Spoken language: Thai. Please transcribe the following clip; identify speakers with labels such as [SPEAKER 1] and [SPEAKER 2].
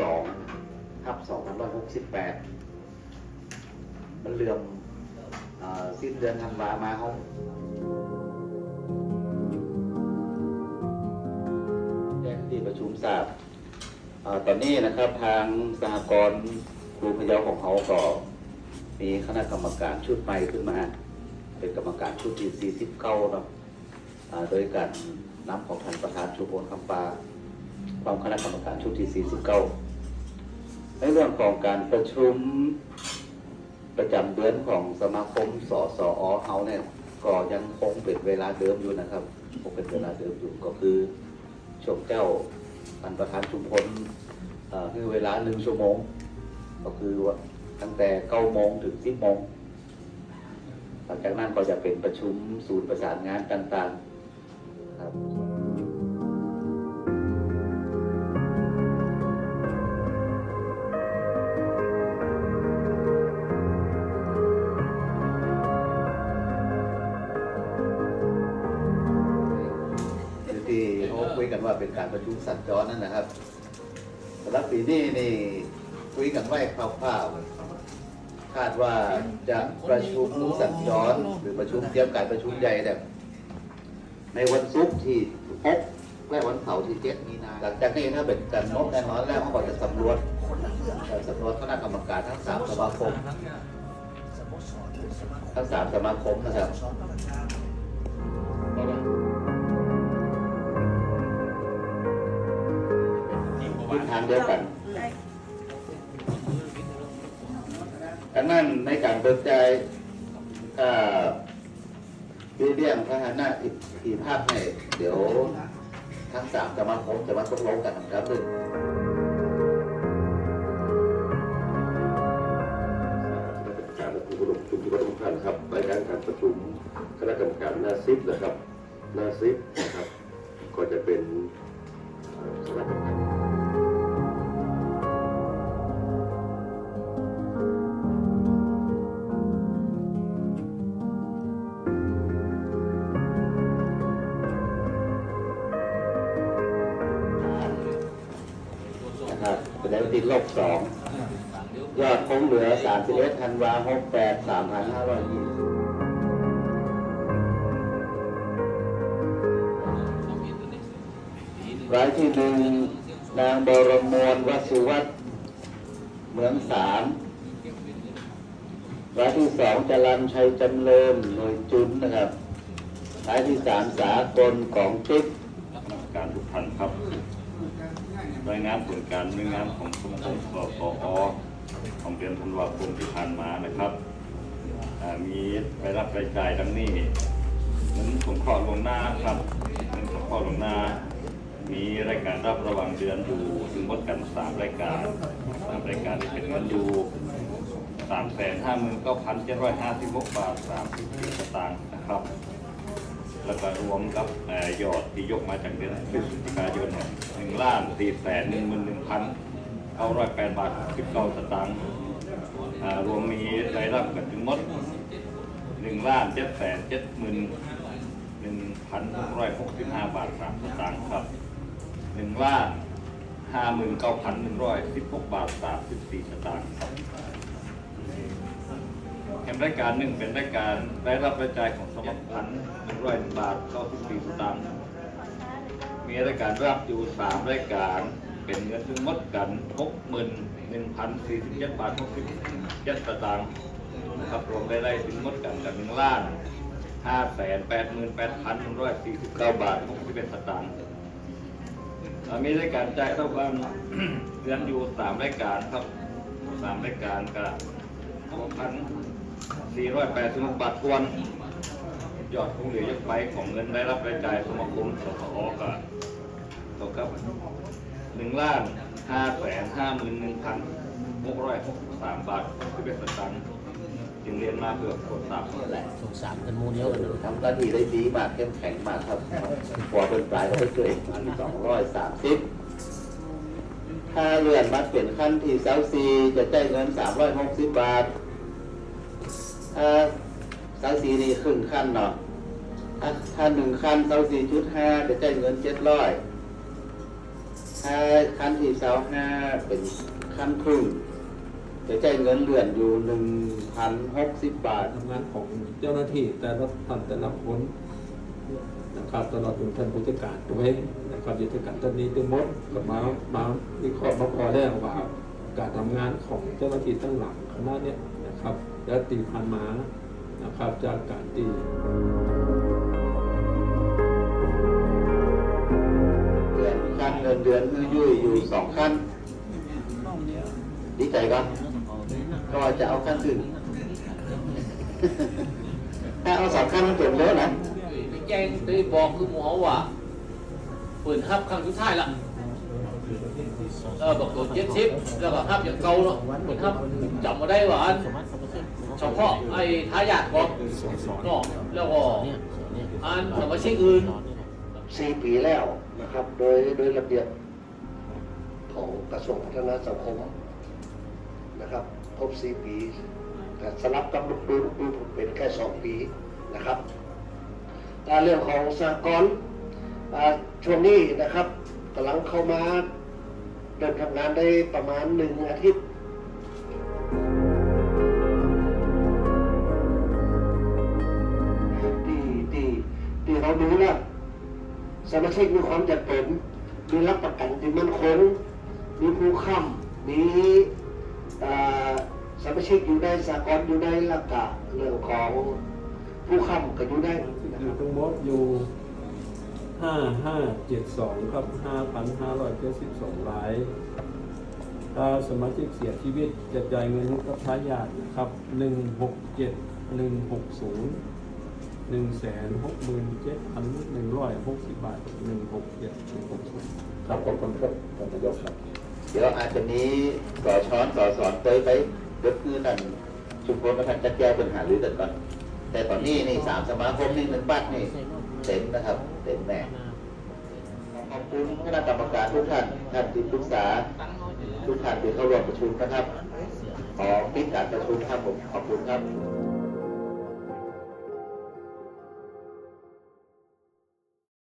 [SPEAKER 1] สองทับสองพันหกสิบแปดมันเลื่อมสิ้นเดือนธันวามาเขาแจ้งที่ประชุมทราบเอ่อตอนนี้นะครับทางสหกรณ์ครูพยาของเขาก็มีคณะกรรมการชุดใหม่ขึ้นมา เป็นกรรมการชุดที่49เนาะอ่าโดยการนำของท่านประธานชุมพลคำปาความคณะกรรมการชุดที่ 49 ในเรื่องของการประชุมประจำเดือนของสมาคมสสอเฮาเนี่ยก็ยังคงเป็นเวลาเดิมอยู่นะครับคงเป็นเวลาเดิมอยู่ก็คือช่วงเจ้าท่านประธานชุมพลคือเวลาหนึ่งชั่วโมง ก็คือว่าตั้งแต่9โมงถึง10โมงหลังจากนั้นก็จะเป็นประชุมศูนย์ประสานงานต่างๆครับ ว่าเป็นการประชุมสัญจรนั่นนะครับสำหรับปีนี้นี่คุยกันไว้คร่าวๆคาดว่าจะประชุมสัญจรหรือประชุมเตรียมการประชุมใหญ่เนี่ยในวันศุกร์ที่6และวันเสาร์ที่7มีนาหลังจากนี้ถ้าเป็นการโน้มแน่นอนแล้วเขาก็จะสำรวจสำรวจคณะกรรมการทั้งสามสมาคมทั้งสามสมาคมนะครับ ทิศทางเดียวกันดังนั้นในการเบิกใจายเบี้ยเบี้ยงพระหนะอีกอีกภาพให้เดี๋ยวทั้งสามสมาคมจะมาตกลงกันครับหนึ่ง
[SPEAKER 2] การประชุมประชุมที่ประชุมท่านครับรายงานการประชุมคณะกรรมการน้าซิปนะครับน้าซิปนะครับ ก็จะเป็นคณะกรรมการ
[SPEAKER 1] ครับเป็นแล้วติดลบสองยอดคงเหลือสามสิบธันวาหกแปดสามพันห้าร้อยยี่สิบรายที่หนึ่งนางบรมวลวสุวัฒน์เหมืองสามรายที่สองจรันชัยจำเริญหน่วยจุนนะครับรายที่สามสากลของติ๊ก
[SPEAKER 3] การทุกท่านครับ รายงานผลการเนินงานของสมคมสปอของเดือนธันวาคมที่ผ่านมานะครับมีรายรับรายจ่ายดังนี้เงินสงเคราะห์ลงหน้าครับเงินสงเคราะห์ลงหน้า มีรายการรับระหว่างเดือนอยู่ถึงหมดกันสามรายการสามรายการที่เป็นเงินอยู่สามแสนห้าหมื่นเก้าพันเจ็ดร้อยห้าสิบหกบาทสามสิบสตางค์นะครับ แล้วก็รวมกับยอดที่ยกมาจากเดือนพฤศจิกายนหนึ่งล้านสี่แสนหนึ่งหมื่นหนึ่งพันเก้าร้อยแปดบาทสิบเก้าสตางค์รวมมีรายรับกันถึงหมดหนึ่งล้านเจ็ดแสนเจ็ดหมื่นหนึ่งพันหกร้อยหกสิบห้าบาทสามสตางค์ครับหนึ่งล้านห้าหมื่นเก้าพันหนึ่งร้อยสิบหกบาทสามสิบสี่สตางค์ครับ ห่งรายการหนึ่งเป็นรายการได้รับรายจ่ายของสมัครพันธ์หนึ่งร้อยบาทเก้าสิบสี่สตางค์มีรายการรับอยู่สามรายการ เป็นเงินทั้งหมดกันหกหมื่นหนึ่งพันสี่สิบเจ็ดบาทหกสิบเจ็ดสตางค์นะครับรวมรายได้ถึงหมดกันกันหนึ่งล้านห้าแสนแปดหมื่นแปดพันหนึ่งร้อยสี่สิบเก้าบาทหกสิบเอ็ดสตางค์อ่ามีรายการจ่ายระหว่างเดือนอยู่สามรายการครับสามรายการกับหกพัน 486บาททวน ยอดคงเหลือยังไปของเงินได้รับรายจ่ายสมาคมสพอก็ตกกับหนึ่งล้านห้าแสนห้าหมื่นหนึ่งพันหกร้อยหกสิบาทที่เป็นสตังค์จึงเรียนมาเพื่อตรวจสอบ
[SPEAKER 1] นั่นแหละ
[SPEAKER 4] สงสารกันมูเดียวกันเลย
[SPEAKER 1] ทำหน้าที่ได้ดีมากเข้มแข็งมากครับกว่าเป็นปลายก็ไปเกิดอันสองร้อยสามสิบถ้าเลื่อนมาเปลี่ยนขั้นที่เซาซีจะได้เงินสามร้อยหกสิบบาท ถ้าเซาซีนี่ครึ่งขั้นเนาะถ้าถ้าหนึ่งขั้นเซาซีชุดห้าจะได้เงินเจ็ดร้อยถ้าถ้าขั้นที่เสาห้าเป็นขั้นครึ่งจะจ่ายเงินเดือนอยู่หนึ่งพันหกสิบบาท
[SPEAKER 4] ทำงานของเจ้าหน้าที่แต่ละท่านแต่ละคนนะครับตลอดถึงท่านผู้จัดการด้วยนะครับยุทธการท่านนี้ทั้งหมดกับมามาวิเคราะห์มาพอแล้วว่า การทำงานของเจ้าหน้าที่ตั้งหลังคณะเนี้ยนะครับและตีผ่านมานะครับจากการตี
[SPEAKER 1] เดือนขั้นเงินเดือนคือยุ่ยอยู่สองขั้นดีใจก็ก็จะเอาขั้นขึ้นถ้าเอาสองขั้นมันจบแล้วนะ
[SPEAKER 5] พี่แจ้งได้บอกคือหมอว่าเปิดฮับครั้งสุดท้ายละ เออบอกตัวเจ็ดสิบแล้วก็ฮับอย่างเก่าเนาะเปิดฮับจำมาได้ว่าอันเฉพาะไอ้ทายาทก่อนเนาะแล้วก็อันสมาชิกอื่น
[SPEAKER 6] สี่ปีแล้วนะครับ โดยโดยระเบียบของกระทรวงพัฒนาสังคมนะครับครบสี่ปี แต่สลับกับลูกปีลูกปีผมเป็นแค่สองปีนะครับอ่เรื่องของสากลช่วงนี้นะครับกำลังเข้ามา เดินทำงานได้ประมาณหนึ่งอาทิตย์ที่ที่ที่เราดูแล้วสมาชิกมีความจำเป็นมีรับประกันที่มันคงมีผู้ค้ำมีสมาชิกอยู่ในสากลอยู่ในหลักกะเรื่องของผู้ค้ำก็อยู่ได้
[SPEAKER 4] อยู่
[SPEAKER 6] รับ
[SPEAKER 4] ทั้งหมดอยู่ ห้าห้าเจ็ดสองครับห้าพันห้าร้อยเจ็ดสิบสองราย ถ้าสมาชิกเสียชีวิตจะจ่ายเงินให้กับทายาทนะครับหนึ่งหกเจ็ดหนึ่งหกศูนย์หนึ่งแสนหกหมื่นเจ็ดพันหนึ่งร้อยหกสิบบาทหนึ่งหกเจ็ดหนึ่งหกศูนย์ครับขอบคุณครับท่านนายกครับ
[SPEAKER 1] เดี๋ยวอาจจะมีสอช้อนสอสอนเตยไปเดี๋ยวคือนั่นชุมพลประธานจัดแก้ปัญหาหรือกันก่อน แต่ตอนนี้นี่สามสมาคมนี่หนึ่งบัตรนี่ เต็มนะครับเต็มแน่ขอบคุณคณะกรรมการทุกท่านท่านที่ปรึกษาทุกท่านที่เข้าร่วมประชุมนะครับขอปิดการประชุมครับผมขอบคุณครับ